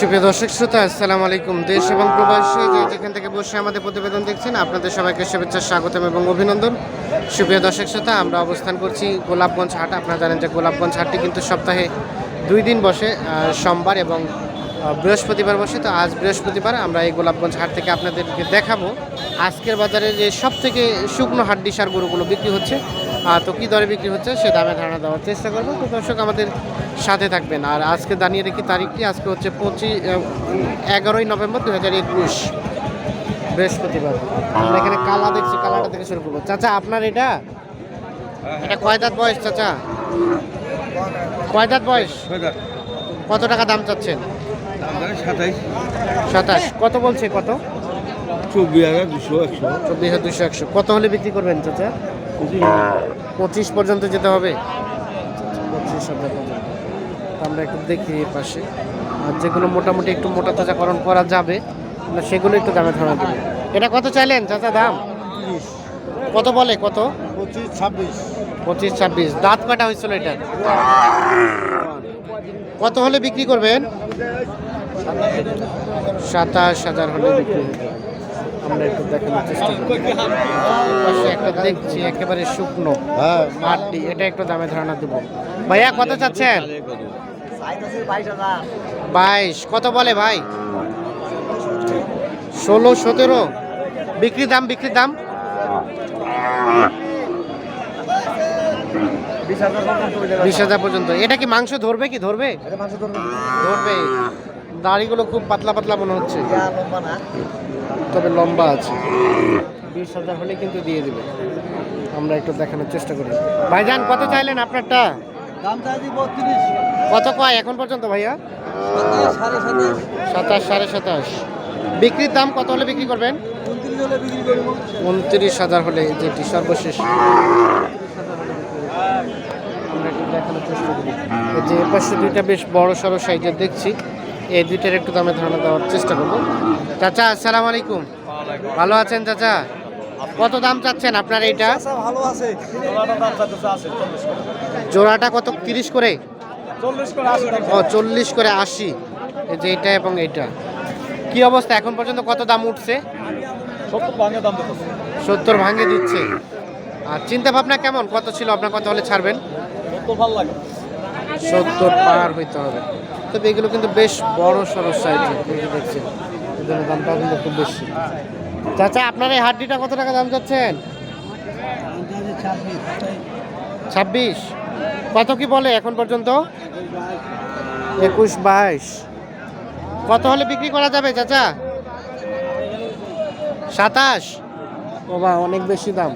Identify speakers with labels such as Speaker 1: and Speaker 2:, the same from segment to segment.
Speaker 1: সুপ্রিয় দর্শক, শ্রোতা, আসসালামু আলাইকুম। দেশ এবং প্রবাসী, যে যেখান থেকে বসে আমাদের প্রতিবেদন দেখছেন, আপনাদের সবাইকে শুভেচ্ছা, স্বাগতম এবং অভিনন্দন। সুপ্রিয় দর্শক, শ্রোতা, আমরা অবস্থান করছি গোলাপগঞ্জ হাট। আপনারা জানেন যে গোলাপগঞ্জ হাটটি কিন্তু সপ্তাহে দুই দিন বসে সোমবার এবং বৃহস্পতিবার বসে। তো আজ বৃহস্পতিবার আমরা এই গোলাপগঞ্জ হাট থেকে আপনাদেরকে দেখাবো। আজকের বাজারে যে সব থেকে শুকনো হাড্ডি সার গরুগুলো বিক্রি হচ্ছে তো কী দরে বিক্রি হচ্ছে সে দামে ধারণা দেওয়ার চেষ্টা করব। তো দর্শক আমাদের সাথে থাকবেন। আর আজকে দাঁড়িয়ে রেখি তারিখটি আজকে হচ্ছে পঁচিশ এগারোই নভেম্বর দু হাজার একুশ বৃহস্পতিবার। আমরা এখানে কালা দেখছি কালাটা থেকে শুরু করব। চাচা আপনার এটা? এটা কয় দাঁত বয়স চাচা? কয় দাঁত বয়স? কত টাকা দাম চাচ্ছেন?
Speaker 2: সাতাইশ।
Speaker 1: সাতাশ। কত বলছে কত?
Speaker 2: চব্বিশ হাজার দুশো একশো।
Speaker 1: চব্বিশ হাজার দুশো একশো। কত হলে বিক্রি করবেন চাচা? পঁচিশ পর্যন্ত যেতে হবে? পঁচিশ পর্যন্ত। আমরা একটু দেখি এই পাশে। আর যেগুলো মোটামুটি একটু মোটা তাজাকরণ করা যাবে আমরা সেগুলো একটু দামে ধরা দেবো। এটা কত চাইলেন চাচা দাম? কত বলে কত?
Speaker 2: পঁচিশ ছাব্বিশ।
Speaker 1: পঁচিশ ছাব্বিশ। দাঁত কাটা হয়েছিল এটা। কত হলে বিক্রি করবেন? সাতাশ হাজার হলে বিক্রি হবে আমরা একটু দেখানোর চেষ্টা করি। পাশে একটা দেখছি একেবারে শুকনো
Speaker 2: হ্যাঁ।
Speaker 1: মাটি। এটা একটু দামে ধারণা দেবো। ভাইয়া কত চাচ্ছেন? বাইশ। কত বলে ভাই? ষোলো সতেরো? বিক্রি দাম বিক্রি দাম? বিশ হাজার পর্যন্ত। এটা কি মাংস ধরবে কি? ধরবে? ধরবে। দাড়িগুলো খুব পাতলা পাতলা মনে হচ্ছে। তবে লম্বা আছে। বিশ হাজার হলে কিন্তু দিয়ে দিবে। আমরা একটু দেখানোর চেষ্টা করি। ভাইজান কত চাইলেন আপনারটা? কত কয় এখন পর্যন্ত ভাইয়া?
Speaker 2: সাতাশ
Speaker 1: সাড়ে সাতাশ। বিক্রির দাম কত হলে বিক্রি করবেন?
Speaker 2: উনত্রিশ
Speaker 1: হাজার হলে যেটি সর্বশেষ। আমরা একটু দেখানোর চেষ্টা করি। এই যে এপাশে দুইটা বেশ বড় সড়ো সাইজের দেখছি। এই দুইটার একটু দামে ধারণা দেওয়ার চেষ্টা করব। চাচা আসসালাম আলাইকুম। ভালো আছেন চাচা? কত দাম চাচ্ছেন আপনার এইটা?
Speaker 2: ভালো আছে।
Speaker 1: জোড়াটা কত? তিরিশ করে? ও চল্লিশ করে আশি। যে এইটা এবং এইটা। কি অবস্থা? এখন পর্যন্ত কত দাম উঠছে?
Speaker 2: সত্তর ভাঙে
Speaker 1: দিচ্ছে। আর চিন্তা ভাবনা কেমন? কত ছিল? আপনার কত হলে ছাড়বেন?
Speaker 2: সত্তর
Speaker 1: সত্তর পার হইতে হবে। তবে এগুলো কিন্তু বেশ বড় সড়ো সাইজ দেখছেন। জন্য দামটাও কিন্তু খুব বেশি। চাচা, আপনার এই হাড্ডিটা কত টাকা দাম যাচ্ছেন ছাব্বিশ। কত কি বলে এখন পর্যন্ত? একুশ বাইশ। কত হলে বিক্রি করা যাবে চাচা? সাতাশ। ও বা, অনেক বেশি দাম।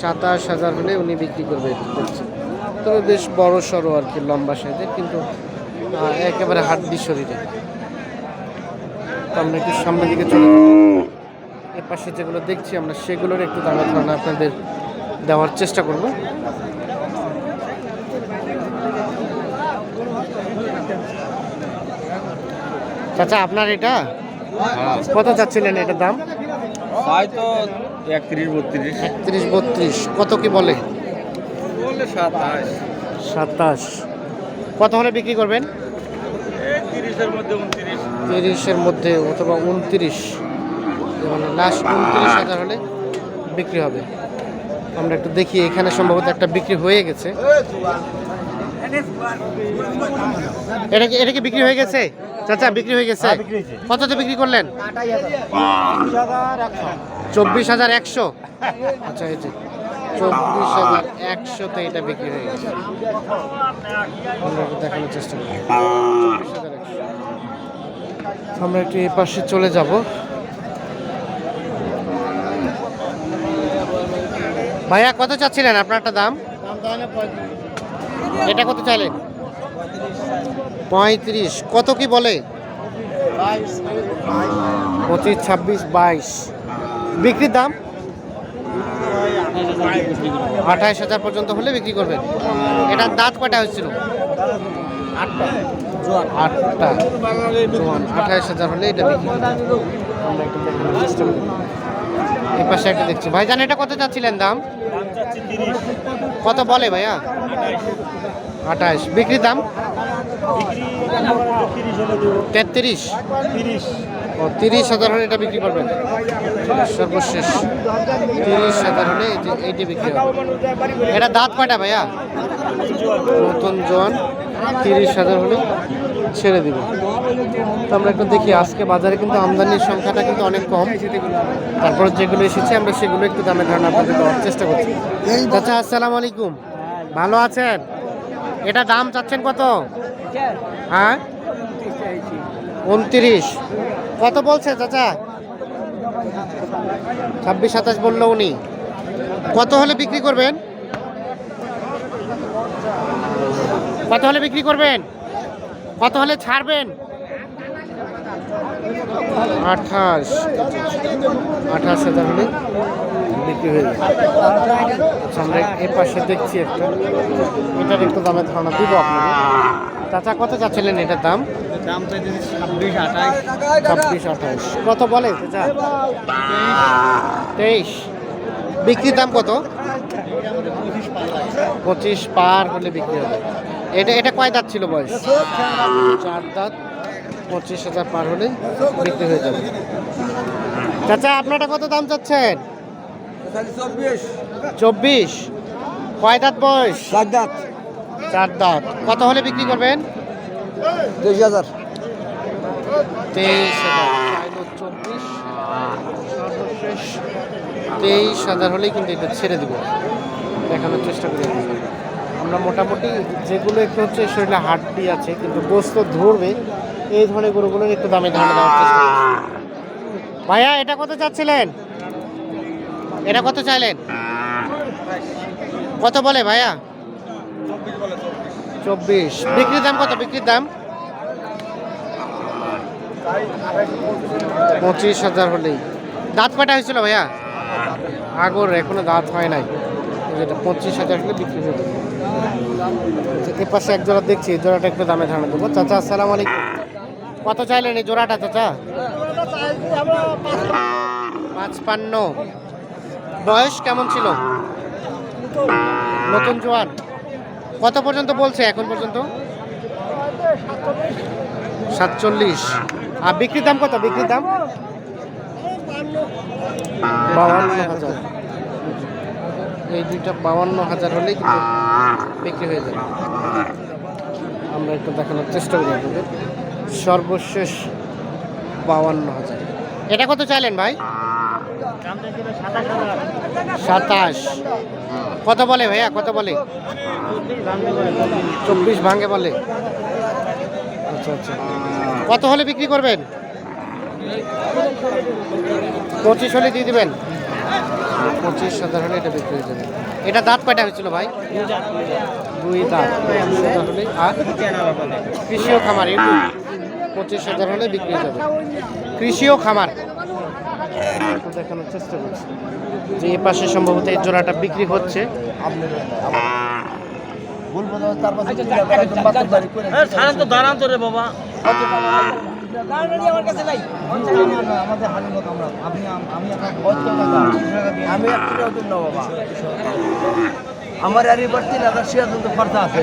Speaker 1: সাতাশ হাজার হলে উনি বিক্রি করবে। তবে বেশ বড় সড়ো আর কি, লম্বা সাইজের কিন্তু একেবারে হাড্ডি শরীরে। তো আমরা একটু সামনের দিকে চলে এর পাশে যেগুলো দেখছি আমরা সেগুলোর একটু দামে ধারণা আপনাদের দেওয়ার চেষ্টা করব। চাচা আপনার এটা? কত চাচ্ছিলেন এটার দাম?
Speaker 2: হয়তো একত্রিশ বত্রিশ।
Speaker 1: একত্রিশ বত্রিশ। কত কি বলে
Speaker 2: সাতাশ।
Speaker 1: সাতাশ। কত হলে বিক্রি করবেন?
Speaker 2: তিরিশের মধ্যে
Speaker 1: অথবা উনত্রিশ। মানে লাস্ট উনত্রিশ হাজার হলে বিক্রি হবে। আমরা একটু দেখি এখানে সম্ভবত একটা বিক্রি হয়ে গেছে। এটা কি এটা কি বিক্রি হয়ে গেছে? চাচা বিক্রি হয়ে গেছে? কততে বিক্রি করলেন? চব্বিশ হাজার একশো। আচ্ছা এই যে। চব্বিশ হাজার একশোতে এটা বিক্রি হয়ে গেছে। আমরা একটু এই পাশে চলে যাব। ভাইয়া, কত চাচ্ছিলেন আপনারটা দাম? এটা কত চাইলেন? পঁয়ত্রিশ। কত কি বলে? পঁচিশ, ছাব্বিশ, বাইশ। বিক্রির দাম? আঠাইশ হাজার পর্যন্ত হলে বিক্রি করবেন। এটার দাঁত কটা হয়েছিল? আটটা। আঠাইশ হাজার হলে এটা বিক্রি এই পাশে একটা দেখছি। ভাইজান, এটা কত চাচ্ছিলেন দাম? কত বলে ভাইয়া? আঠাইশ। বিক্রির দাম? তেত্রিশ। ও তিরিশ হাজার হলে এটা বিক্রি করবেন? সর্বশেষ তিরিশ হাজার হলে এইটি বিক্রি হবে। এটা দাঁত কয়টা ভাইয়া? নতুন জন তিরিশ হাজার হলে ছেড়ে দিবে। তো আমরা একটু দেখি আজকে বাজারে কিন্তু আমদানির সংখ্যাটা কিন্তু অনেক কম। তারপর যেগুলো এসেছে আমরা সেগুলো একটু দামে ধারণা আপনাদের দেওয়ার চেষ্টা করছি। চাচা আসসালামু আলাইকুম। ভালো আছেন? এটা দাম চাচ্ছেন কত? হ্যাঁ? উনত্রিশ। কত বলছে চাচা? ছাব্বিশ সাতাশ বলল উনি। কত হলে বিক্রি করবেন? কত হলে বিক্রি করবেন? কত হলে ছাড়বেন? আঠাশ। আঠাশ হাজার হলে বিক্রি হয়ে আচ্ছা, আমরা এ পাশে দেখছি একটা। এটার একটু দামের ধারণা দিব চাচা কত চাচ্ছিলেন এটার দাম?
Speaker 2: দাম চাইতেছি ছাব্বিশ আঠাশ।
Speaker 1: ছাব্বিশ আঠাশ। কত বলে? তেইশ। বিক্রির দাম কত? পঁচিশ পার হলে বিক্রি হবে। এটা এটা কয় দাঁত ছিল বয়স? চার দাঁত পঁচিশ হাজার পার হলে বিক্রি হয়ে যাবে। চাচা আপনারা কত দাম চাচ্ছেন?
Speaker 2: চব্বিশ
Speaker 1: চব্বিশ। কয় দাঁত বয়স?
Speaker 2: চার দাঁত।
Speaker 1: চার দাঁত। কত হলে বিক্রি করবেন?
Speaker 2: তেইশ হাজার।
Speaker 1: তেইশ চব্বিশ সর্বশেষ তেইশ হাজার হলেই কিন্তু এটা ছেড়ে দেবো। দেখানোর চেষ্টা করি। আমরা মোটামুটি যেগুলো একটু হচ্ছে শরীরে হাড্ডি আছে, কিন্তু গোস্ত ধরবে, এই ধরনের গরুগুলোর একটু দামে ধারণা দেওয়ার চেষ্টা ভাইয়া, এটা কত চাচ্ছিলেন? এটা কত চাইলেন? কত বলে ভাইয়া? চব্বিশ। বিক্রির দাম কত? বিক্রির দাম? পঁচিশ হাজার হলেই। দাঁত কয়টা হয়েছিল ভাইয়া? আগর এখনও দাঁত হয় নাই। যেটা পঁচিশ হাজার হলে বিক্রি হয়ে যাবে। আচ্ছা, পাশে এক জোড়া দেখছি এই জোড়াটা একটু দামে ধারণা দেবো। চাচা আসসালামু আলাইকুম। কত চাইলেন এই জোড়াটা চাচা? পাঁচপান্ন। বয়স কেমন ছিল? নতুন জোয়ান? কত পর্যন্ত বলছে এখন পর্যন্ত? সাতচল্লিশ। আর বিক্রির দাম কত? বিক্রির দাম? এই দুইটা বাউান্ন হাজার হলেই বিক্রি হয়ে যাবে। আমরা একটু দেখানোর চেষ্টা করি আপনাদের। সর্বশেষ বাউান্ন হাজার। এটা কত চাইলেন ভাই? সাতাশ। কত বলে ভাইয়া? কত বলে? চব্বিশ ভাঙে বলে। আচ্ছা আচ্ছা। কত হলে বিক্রি করবেন? পঁচিশ হলে দিয়ে দেবেন? পঁচিশ হাজার হলে এটা বিক্রি হয়ে যাবে। এটা দাঁত কয়টা হয়েছিল ভাই? দুই দাঁত। কৃষিও খামার পঁচিশ হাজার হলে বিক্রি হয়ে যাবে। কৃষিও খামার। চেষ্টা করছি। যে এ পাশে সম্ভবত এই জোড়াটা বিক্রি হচ্ছে।
Speaker 3: আমার আর এবার তিন হাজার ছিয়াত্তর তো খরচা আছে।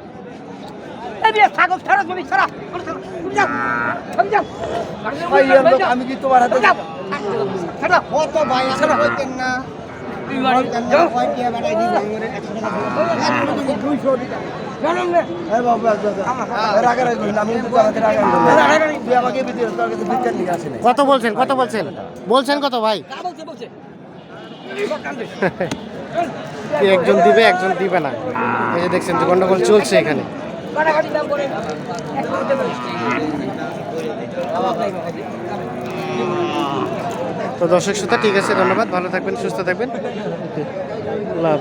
Speaker 2: হ্যাঁ
Speaker 3: আমি কি তোমার হাতে না।
Speaker 1: কত বলছেন কত বলছেন? বলছেন কত ভাই? একজন দিবে একজন দিবে না। এই যে দেখছেন যে গন্ডগোল চলছে এখানে। তো দর্শক শ্রোতা ঠিক আছে ধন্যবাদ। ভালো থাকবেন সুস্থ থাকবেন। আল্লাহ